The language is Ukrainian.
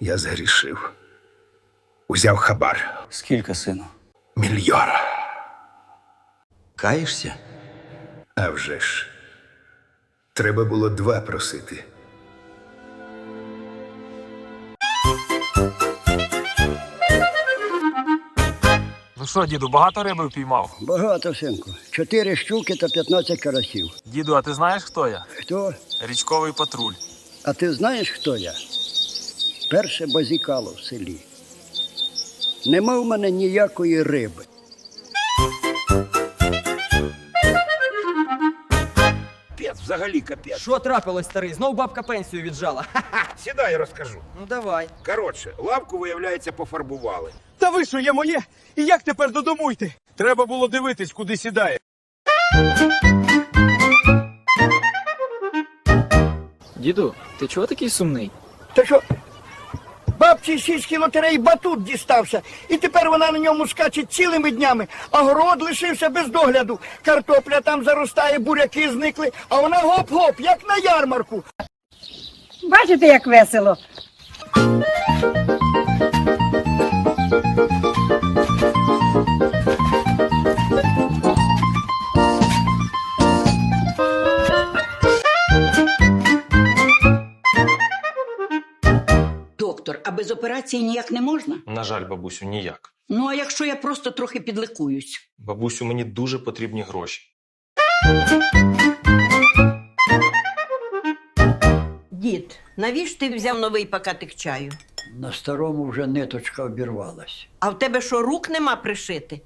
Я згрішив. Узяв хабар. Скільки, сину? Мільйон. Каєшся? А вже ж. Треба було два просити. Ну що, діду, багато риби впіймав? Багато, синку. Чотири щуки та 15 карасів. Діду, а ти знаєш, хто я? Хто? Річковий патруль. А ти знаєш, хто я? Перше базікало в селі. Нема в мене ніякої риби. Капець, взагалі капець. Що трапилось, старий? Знов бабка пенсію віджала. Сідай, розкажу. Ну давай. Коротше, лавку, виявляється, пофарбували. Та ви що, є моє? І як тепер додому йти? Треба було дивитись, куди сідає. Діду, ти чого такий сумний? Та що? Бабці сільській лотереї батут дістався, і тепер вона на ньому скаче цілими днями, а город лишився без догляду. Картопля там заростає, буряки зникли, а вона гоп-гоп, як на ярмарку. Бачите, як весело. Доктор, а без операції ніяк не можна? На жаль, бабусю, ніяк. Ну а якщо я просто трохи підликуюсь? Бабусю, мені дуже потрібні гроші. Дід, навіщо ти взяв новий пакетик чаю? На старому вже ниточка обірвалась. А в тебе що рук нема пришити?